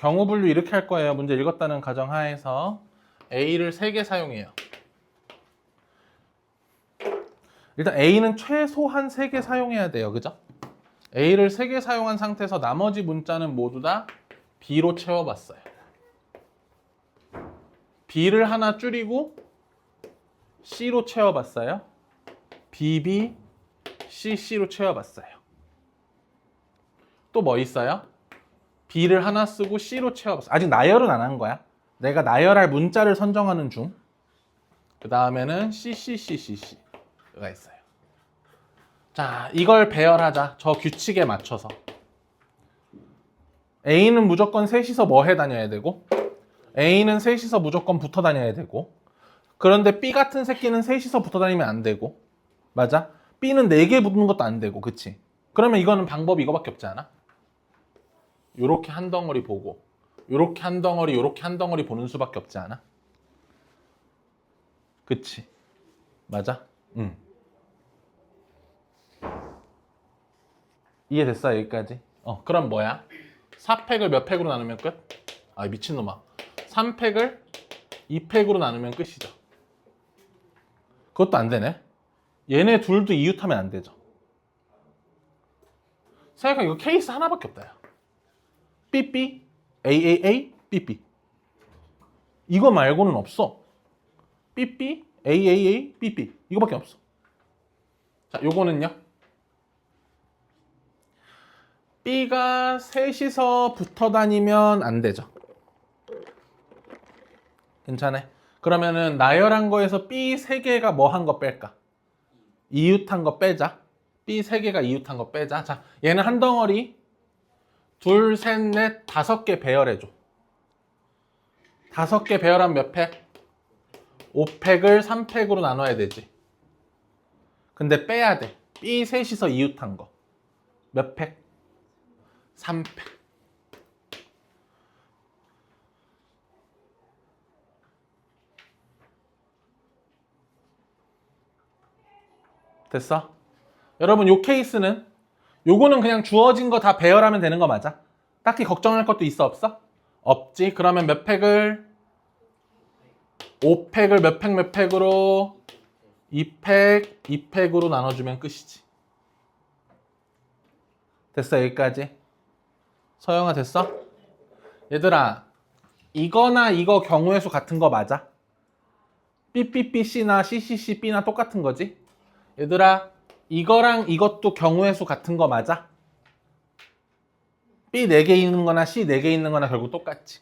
경우 분류 이렇게 할 거예요. 문제 읽었다는 가정 하에서 A를 3개 사용해요. 일단 A는 최소한 3개 사용해야 돼요. 그죠? A를 3개 사용한 상태에서 나머지 문자는 모두 다 B로 채워봤어요. B를 하나 줄이고 C로 채워봤어요. BB, CC로 채워봤어요. 또 뭐 있어요? B를 하나 쓰고 C로 채워봤어요. 아직 나열은 안 한 거야. 내가 나열할 문자를 선정하는 중. 그 다음에는 CCCCC가 있어요. 자, 이걸 배열하자. 저 규칙에 맞춰서. A는 무조건 셋이서 뭐 해 다녀야 되고, A는 셋이서 무조건 붙어 다녀야 되고, 그런데 B 같은 새끼는 셋이서 붙어 다니면 안 되고, 맞아? B는 네개 붙는 것도 안 되고, 그치? 그러면 이거는 방법이 이거밖에 없지 않아? 요렇게 한 덩어리 보고, 요렇게 한 덩어리, 요렇게 한 덩어리 보는 수밖에 없지 않아? 그치? 맞아? 응. 이해됐어 여기까지? 어 그럼 뭐야? 4팩을 몇 팩으로 나누면 끝? 아 미친놈아 3팩을 2팩으로 나누면 끝이죠 그것도 안 되네 얘네 둘도 이웃하면 안 되죠 생각해 이거 케이스 하나밖에 없다 야 삐삐 AAA 삐삐 이거 말고는 없어 삐삐 AAA 삐삐 이거밖에 없어 자 요거는요 B가 셋이서 붙어 다니면 안 되죠. 괜찮아. 그러면은 나열한 거에서 B 세 개가 뭐 한 거 뺄까? 이웃한 거 빼자. B 세 개가 이웃한 거 빼자. 자, 얘는 한 덩어리 둘, 셋, 넷, 다섯 개 배열해 줘. 다섯 개 배열한 몇 팩? 5팩을 3팩으로 나눠야 되지. 근데 빼야 돼. B 셋이서 이웃한 거. 몇 팩? 3팩. 됐어? 여러분 요 케이스는 요거는 그냥 주어진 거 다 배열하면 되는 거 맞아? 딱히 걱정할 것도 있어 없어? 없지. 그러면 몇 팩을 5팩을 몇 팩 몇 팩으로 2팩 2팩으로 나눠주면 끝이지. 됐어 여기까지. 서영아 됐어? 얘들아 이거나 이거 경우의 수 같은 거 맞아? 삐삐삐C나 CCCB나 똑같은 거지? 얘들아 이거랑 이것도 경우의 수 같은 거 맞아? B 4개 있는 거나 C 4개 있는 거나 결국 똑같지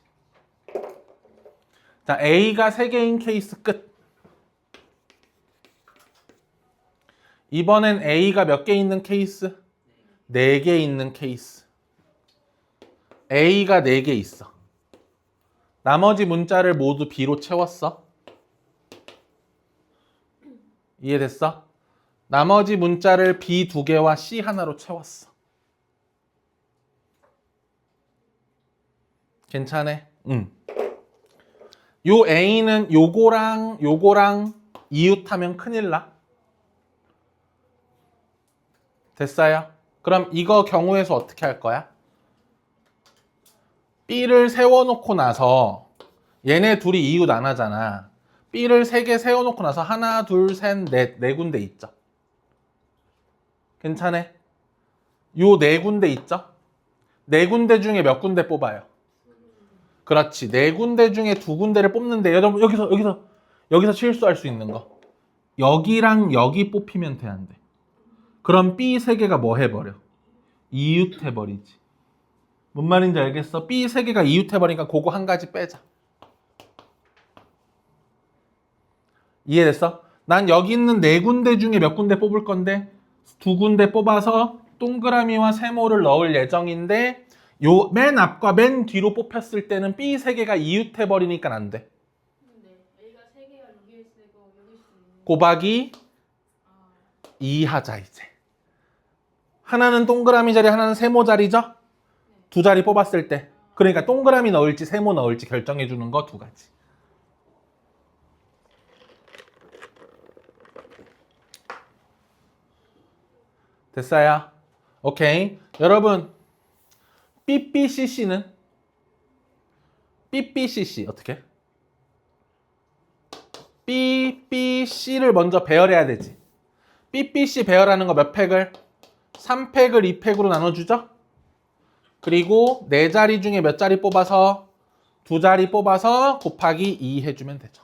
자 A가 3개인 케이스 끝 이번엔 A가 몇 개 있는 케이스? 4개 있는 케이스 A가 4개 있어. 나머지 문자를 모두 B로 채웠어. 이해됐어? 나머지 문자를 B 두 개와 C 하나로 채웠어. 괜찮아? 응. 요 A는 요거랑 요거랑 이웃하면 큰일 나. 됐어요? 그럼 이거 경우에서 어떻게 할 거야? B를 세워놓고 나서 얘네 둘이 이웃 안 하잖아. B를 세 개 세워놓고 나서 하나, 둘, 셋, 넷, 네 군데 있죠. 괜찮아? 요 네 군데 있죠? 네 군데 중에 몇 군데 뽑아요? 그렇지. 네 군데 중에 두 군데를 뽑는데 여러분 여기서 여기서 여기서 실수할 수 있는 거. 여기랑 여기 뽑히면 돼안 돼? 그럼 B 세 개가 뭐 해버려? 이웃 해버리지. 뭔 말인지 알겠어? B 세 개가 이웃해버리니까 그거 한 가지 빼자. 이해됐어? 난 여기 있는 네 군데 중에 몇 군데 뽑을 건데 두 군데 뽑아서 동그라미와 세모를 넣을 예정인데 요 맨 앞과 맨 뒤로 뽑혔을 때는 B 세 개가 이웃해 버리니까 안 돼. 근데 A가 세 개가 여기 있고 여기 있으면 곱하기 2 하자 이제. 하나는 동그라미 자리, 하나는 세모 자리죠? 두 자리 뽑았을 때. 그러니까 동그라미 넣을지 세모 넣을지 결정해 주는 거 두 가지. 됐어요? 오케이. 여러분, 삐삐CC는 BBCC 어떻게? BBC를 먼저 배열해야 되지. BBC 배열하는 거 몇 팩을? 3팩을 2팩으로 나눠주죠? 그리고 네 자리 중에 몇 자리 뽑아서 두 자리 뽑아서 곱하기 2 해주면 되죠.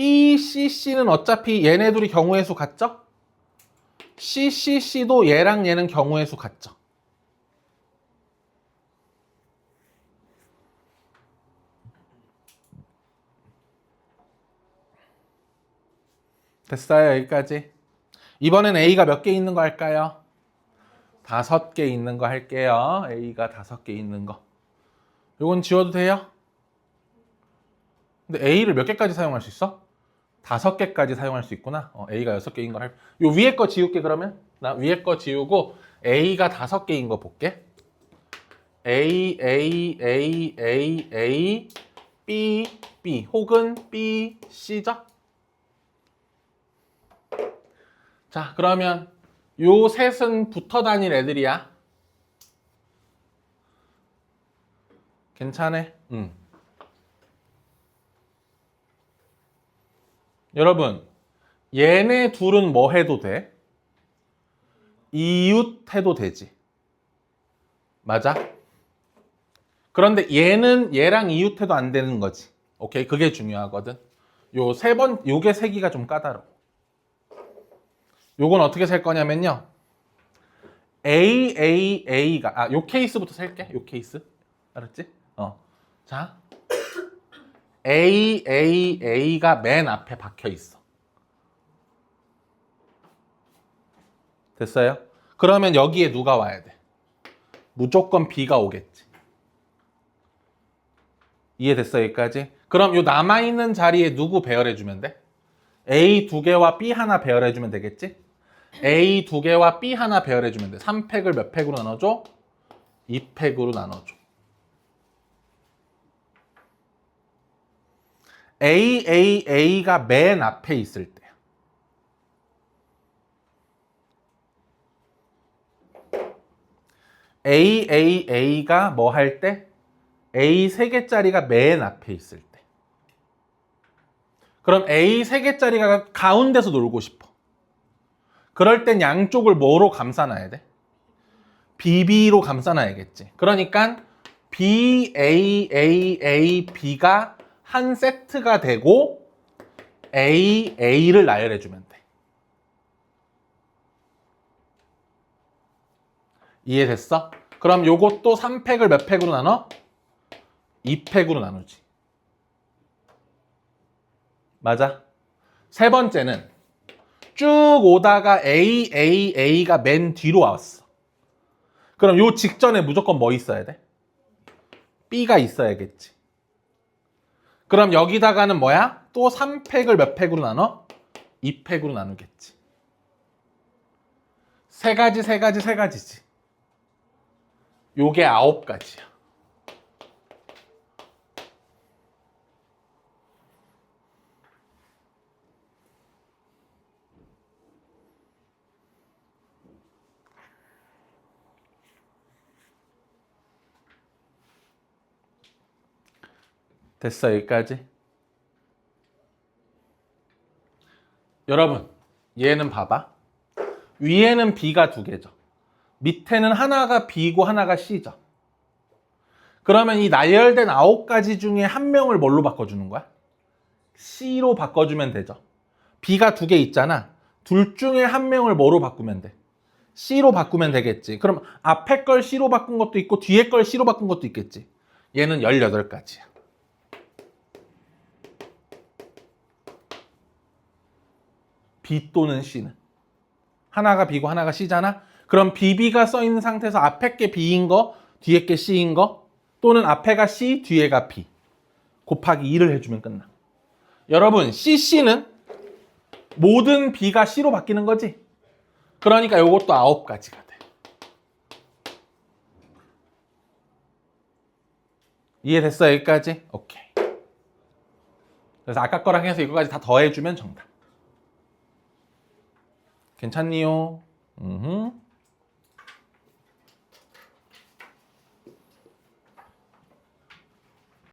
BCC는 어차피 얘네 둘이 경우의 수 같죠? CCC도 얘랑 얘는 경우의 수 같죠? 됐어요 여기까지 이번엔 A가 몇 개 있는 거 할까요? 다섯 개 있는 거 할게요 A가 다섯 개 있는 거 요건 지워도 돼요? 근데 A를 몇 개까지 사용할 수 있어? 다섯 개까지 사용할 수 있구나 어, A가 여섯 개인 걸 할... 요 위에 거 지울게 그러면 나 위에 거 지우고 A가 다섯 개인 거 볼게 A, A, A, A, A, B, B 혹은 B, C죠? 자, 그러면 요 셋은 붙어 다닐 애들이야. 괜찮아? 응. 여러분, 얘네 둘은 뭐 해도 돼? 이웃 해도 되지. 맞아? 그런데 얘는 얘랑 이웃 해도 안 되는 거지. 오케이? 그게 중요하거든. 요 세 번, 요게 세기가 좀 까다로워. 요건 어떻게 셀 거냐면요. A, A, A가, 아, 요 케이스부터 셀게. 요 케이스. 알았지? 어. 자. A, A, A가 맨 앞에 박혀 있어. 됐어요? 그러면 여기에 누가 와야 돼? 무조건 B가 오겠지. 이해됐어, 여기까지? 그럼 요 남아있는 자리에 누구 배열해주면 돼? A 두 개와 B 하나 배열해주면 되겠지? A 두 개와 B 하나 배열해주면 돼. 3팩을 몇 팩으로 나눠줘? 2팩으로 나눠줘. A, A, A가 맨 앞에 있을 때. A, A, A가 뭐 할 때? A 세 개짜리가 맨 앞에 있을 때. 그럼 A 세 개짜리가 가운데서 놀고 싶어. 그럴 땐 양쪽을 뭐로 감싸놔야 돼? BB로 감싸놔야겠지. 그러니까 B, A, A, A, B가 한 세트가 되고 A, A를 나열해주면 돼. 이해됐어? 그럼 요것도 3팩을 몇 팩으로 나눠? 2팩으로 나누지. 맞아? 세 번째는 쭉 오다가 A, A, A가 맨 뒤로 왔어. 그럼 요 직전에 무조건 뭐 있어야 돼? B가 있어야겠지. 그럼 여기다가는 뭐야? 또 3팩을 몇 팩으로 나눠? 2팩으로 나누겠지. 세 가지, 세 가지, 세 가지지. 요게 아홉 가지야. 됐어 여기까지? 여러분 얘는 봐봐. 위에는 B가 두 개죠. 밑에는 하나가 B고 하나가 C죠. 그러면 이 나열된 아홉 가지 중에 한 명을 뭘로 바꿔주는 거야? C로 바꿔주면 되죠. B가 두 개 있잖아. 둘 중에 한 명을 뭐로 바꾸면 돼? C로 바꾸면 되겠지. 그럼 앞에 걸 C로 바꾼 것도 있고 뒤에 걸 C로 바꾼 것도 있겠지. 얘는 18가지야 B 또는 C는 하나가 B고 하나가 C잖아. 그럼 BB가 써 있는 상태에서 앞에 게 B인 거, 뒤에 게 C인 거, 또는 앞에가 C, 뒤에가 B 곱하기 2를 해주면 끝나. 여러분 CC는 모든 B가 C로 바뀌는 거지. 그러니까 이것도 9가지가 돼. 이해됐어 여기까지? 오케이. 그래서 아까 거랑 해서 이거까지 다 더해주면 정답. 괜찮니요? 음.